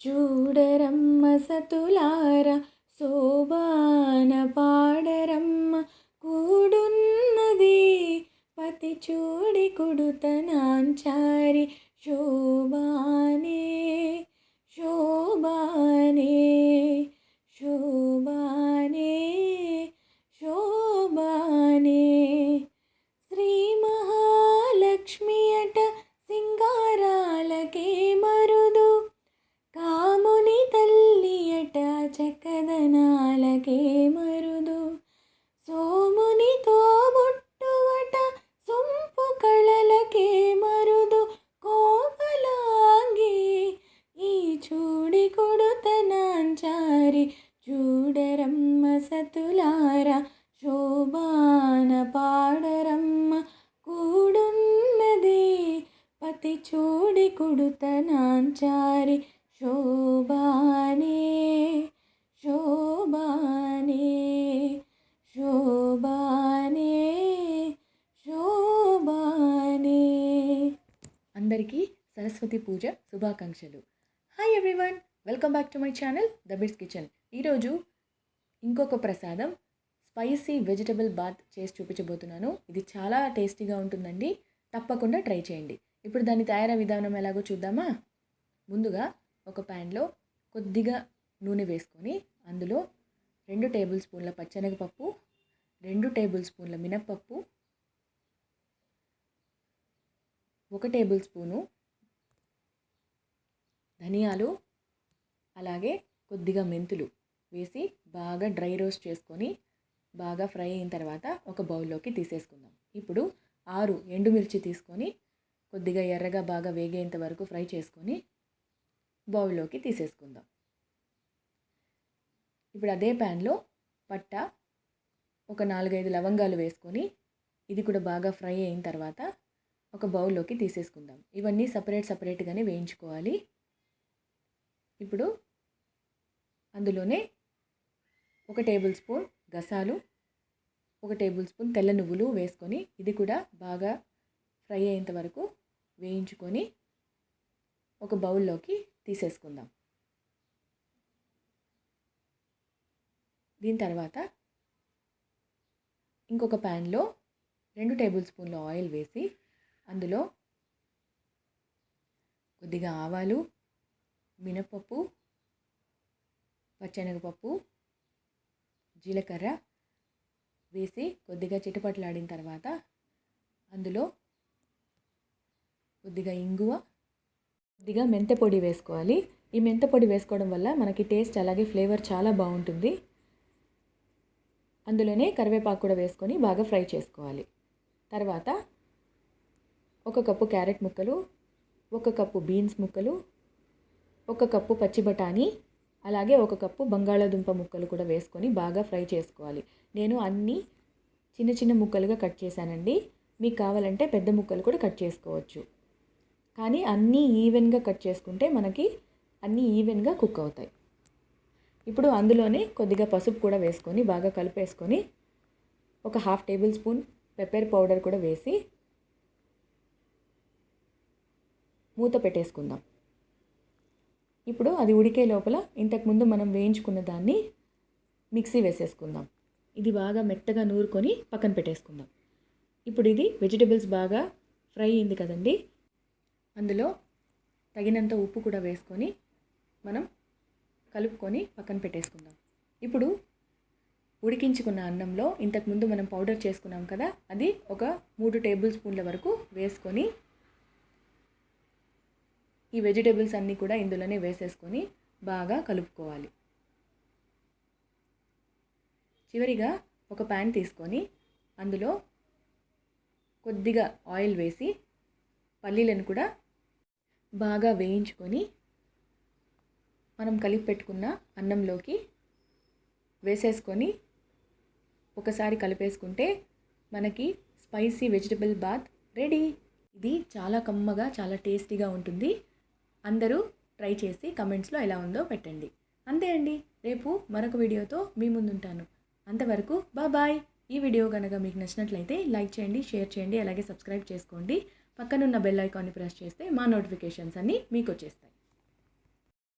చూడరమ్మ సతులార శోభాన పాడరమ్మ కూడున్నది పతి చూడి కొడుతనాంచారి శోభానే శోభానే శోభానే కొడుతనాంచారి చూడరమ్మ సతులార శోభాన పాడరమ్మ కూడున్నది. పతి చూడి కొడుతనాంచారి శోభానే శోభానే శోభానే శోభానే. అందరికీ సరస్వతి పూజ శుభాకాంక్షలు. Hi everyone welcome back to my channel the bits kitchen ఈరోజు ఇంకొక ప్రసాదం స్పైసీ వెజిటబుల్ బాత్ చేసి చూపించబోతున్నాను. ఇది చాలా టేస్టీగా ఉంటుందండి. తప్పకుండా ట్రై చేయండి. ఇప్పుడు దాని తయారీ విధానం ఎలాగో చూద్దామా? ముందుగా ఒక ప్యాన్లో కొద్దిగా నూనె వేసుకొని అందులో రెండు టేబుల్ స్పూన్ల పచ్చనగపప్పు రెండు టేబుల్ స్పూన్ల మినప్పప్పు ఒక టేబుల్ స్పూను ధనియాలు అలాగే కొద్దిగా మెంతులు వేసి బాగా డ్రై రోస్ట్ చేసుకొని బాగా ఫ్రై అయిన తర్వాత ఒక బౌల్లోకి తీసేసుకుందాం. ఇప్పుడు ఆరు ఎండుమిర్చి తీసుకొని కొద్దిగా ఎర్రగా బాగా వేగేంత వరకు ఫ్రై చేసుకొని బౌల్లోకి తీసేసుకుందాం. ఇప్పుడు అదే ప్యాన్లో పట్ట ఒక నాలుగైదు లవంగాలు వేసుకొని ఇది కూడా బాగా ఫ్రై అయిన తర్వాత ఒక బౌల్లోకి తీసేసుకుందాం. ఇవన్నీ సపరేట్ సపరేట్గానే వేయించుకోవాలి. ఇప్పుడు అందులోనే ఒక టేబుల్ స్పూన్ గసాలు ఒక టేబుల్ స్పూన్ తెల్ల నువ్వులు వేసుకొని ఇది కూడా బాగా ఫ్రై అయ్యేంత వరకు వేయించుకొని ఒక బౌల్లోకి తీసేసుకుందాం. దీని తర్వాత ఇంకొక ప్యాన్లో రెండు టేబుల్ స్పూన్ల ఆయిల్ వేసి అందులో కొద్దిగా ఆవాలు మినపప్పు పచ్చెనగపప్పు జీలకర్ర వేసి కొద్దిగా చిటపట్లాడిన తర్వాత అందులో కొద్దిగా ఇంగువ కొద్దిగా మెంత పొడి వేసుకోవాలి. ఈ మెంత పొడి వేసుకోవడం వల్ల మనకి టేస్ట్ అలాగే ఫ్లేవర్ చాలా బాగుంటుంది. అందులోనే కరివేపాకు కూడా వేసుకొని బాగా ఫ్రై చేసుకోవాలి. తర్వాత ఒక కప్పు క్యారెట్ ముక్కలు ఒక కప్పు బీన్స్ ముక్కలు ఒక కప్పు పచ్చి బఠానీ అలాగే ఒక కప్పు బంగాళాదుంప ముక్కలు కూడా వేసుకొని బాగా ఫ్రై చేసుకోవాలి. నేను అన్నీ చిన్న చిన్న ముక్కలుగా కట్ చేశానండి. మీకు కావాలంటే పెద్ద ముక్కలు కూడా కట్ చేసుకోవచ్చు. కానీ అన్నీ ఈవెన్గా కట్ చేసుకుంటే మనకి అన్నీ ఈవెన్గా కుక్ అవుతాయి. ఇప్పుడు అందులోనే కొద్దిగా పసుపు కూడా వేసుకొని బాగా కలిపేసుకొని ఒక half tablespoon pepper powder కూడా వేసి మూత పెట్టేసుకుందాం. ఇప్పుడు అది ఉడికే లోపల ఇంతకుముందు మనం వేయించుకున్న దాన్ని మిక్సీ వేసేసుకుందాం. ఇది బాగా మెత్తగా నూరుకొని పక్కన పెట్టేసుకుందాం. ఇప్పుడు ఇది వెజిటబుల్స్ బాగా ఫ్రై అయింది కదండి. అందులో తగినంత ఉప్పు కూడా వేసుకొని మనం కలుపుకొని పక్కన పెట్టేసుకుందాం. ఇప్పుడు ఉడికించుకున్న అన్నంలో ఇంతకుముందు మనం పౌడర్ చేసుకున్నాం కదా అది ఒక మూడు టేబుల్ స్పూన్ల వరకు వేసుకొని ఈ వెజిటేబుల్స్ అన్నీ కూడా ఇందులోనే వేసేసుకొని బాగా కలుపుకోవాలి. చివరిగా ఒక ప్యాన్ తీసుకొని అందులో కొద్దిగా ఆయిల్ వేసి పల్లీలను కూడా బాగా వేయించుకొని మనం కలిపి పెట్టుకున్న అన్నంలోకి వేసేసుకొని ఒకసారి కలిపేసుకుంటే మనకి స్పైసీ వెజిటబుల్ బాత్ రెడీ. ఇది చాలా కమ్మగా చాలా టేస్టీగా ఉంటుంది. అందరూ ట్రై చేసి కమెంట్స్లో ఎలా ఉందో పెట్టండి. అంతే అండి రేపు మరొక వీడియోతో మీ ముందుంటాను. అంతవరకు బాయ్ ఈ వీడియో కనుక మీకు నచ్చినట్లయితే లైక్ చేయండి షేర్ చేయండి అలాగే సబ్స్క్రైబ్ చేసుకోండి. పక్కనున్న బెల్ ఐకాన్ని ప్రెస్ చేస్తే మా నోటిఫికేషన్స్ అన్నీ మీకు వచ్చేస్తాయి